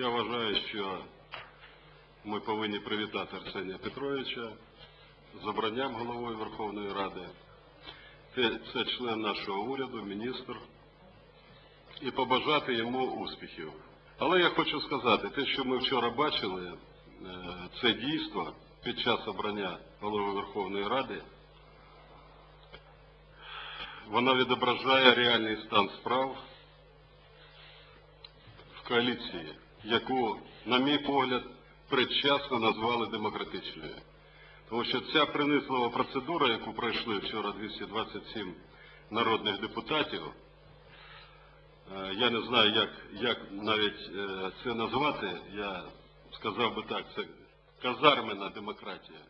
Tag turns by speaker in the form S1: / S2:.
S1: Я вважаю, що ми повинні привітати Арсенія Петровича з обранням головою Верховної Ради. Це, член нашого уряду, міністр, і побажати йому успіхів. Але я хочу сказати, те, що ми вчора бачили, е, це дійство під час обрання голови Верховної Ради, воно відображає реальний стан справ в коаліції, яку, на мій погляд, предчасно назвали демократичною. Тому що ця принизлива процедура, яку пройшли вчора 227 народних депутатів, е, я не знаю, як, як навіть е, це назвати, я сказав би так, це казармена демократія.